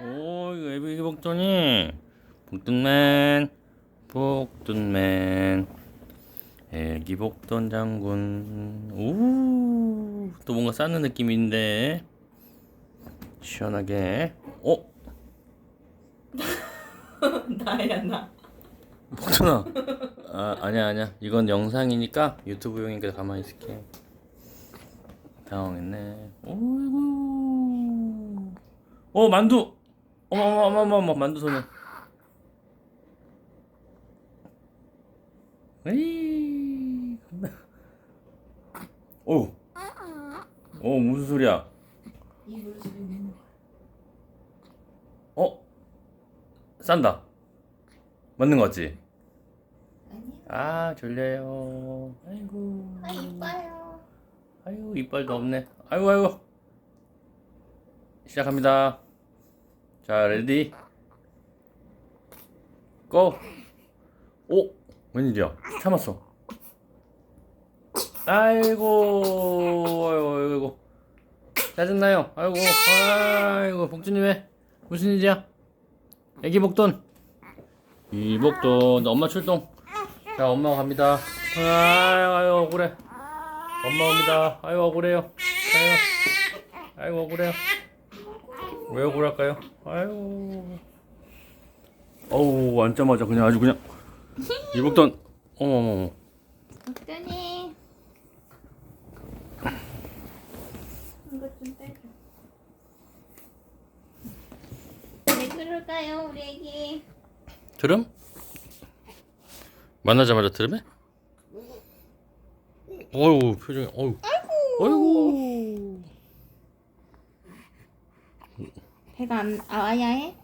오, 이거 애기 복돈이. 복돈맨. 복돈맨. 애기 복돈 장군. 오, 또 뭔가 싸는 느낌인데. 시원하게. 어? 나야 나. 복돈아. 아, 아니야, 아니야. 이건 영상이니까 유튜브용이니까 가만히 있을게. 당황했네. 오이구. 어, 만두. 어머, 어머, 어머, 어머, 어머, 만두 손에. 에이. 간다. 오. 어, 무슨 소리야? 입으로 소리 내는 거야. 어? 싼다. 맞는 거 같지? 아니. 아, 졸려요. 아이고. 아 이뻐요. 아이고, 이빨도 없네. 아이고, 아이고. 시작합니다. 자, 레디. 고! 오! 웬일이야? 참았어. 아이고, 아이고, 아이고. 짜증나요. 아이고, 아이고, 왜? 무슨 일이야? 애기 복돈. 이 복돈. 엄마 출동. 자, 엄마 갑니다. 아이고, 아이고, 억울해. 엄마 옵니다. 아이고, 억울해요. 아이고, 아이고, 억울해요. 왜 억울할까요? 아이고. 어우, 앉자마자 그냥 아주 그냥. 이 복돈. 어머머머. 어떠니? 이거 좀 빼줘. 왜 그럴까요, 우리 애기? 드럼? 만나자마자 드럼에? 어유 표정이 어유 어이구 배가 안 아야 해?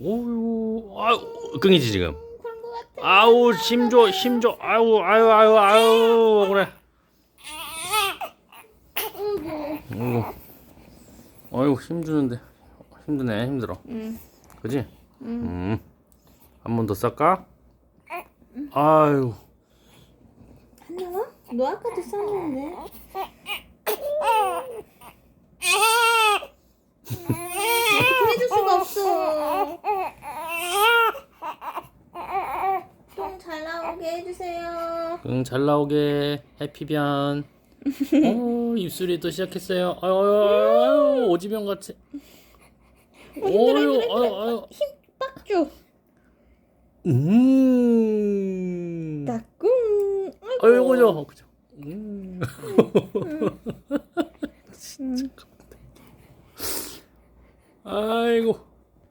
어유 아유 끙이지 지금 그런 거 같아. 아우 힘줘 힘줘 아유 아유 아유 아유 그래 어이구 어이구 힘주는데 힘드네 힘들어 응. 그지? 음. 한 번 더 쌀까? 아유 안 나와? 너 아까도 썼는데. 어떻게 해줄 수가 없어. 똥 잘 나오게 해주세요. 응, 잘 나오게 해피변. 어, 입술이 또 시작했어요. 아유, 아유, 아유, 오지병 같이. 어유, 아유, 아유. 빡 줘. 음. 따꿍. 아이고, 저, 그죠. 음. 진짜. 아이고.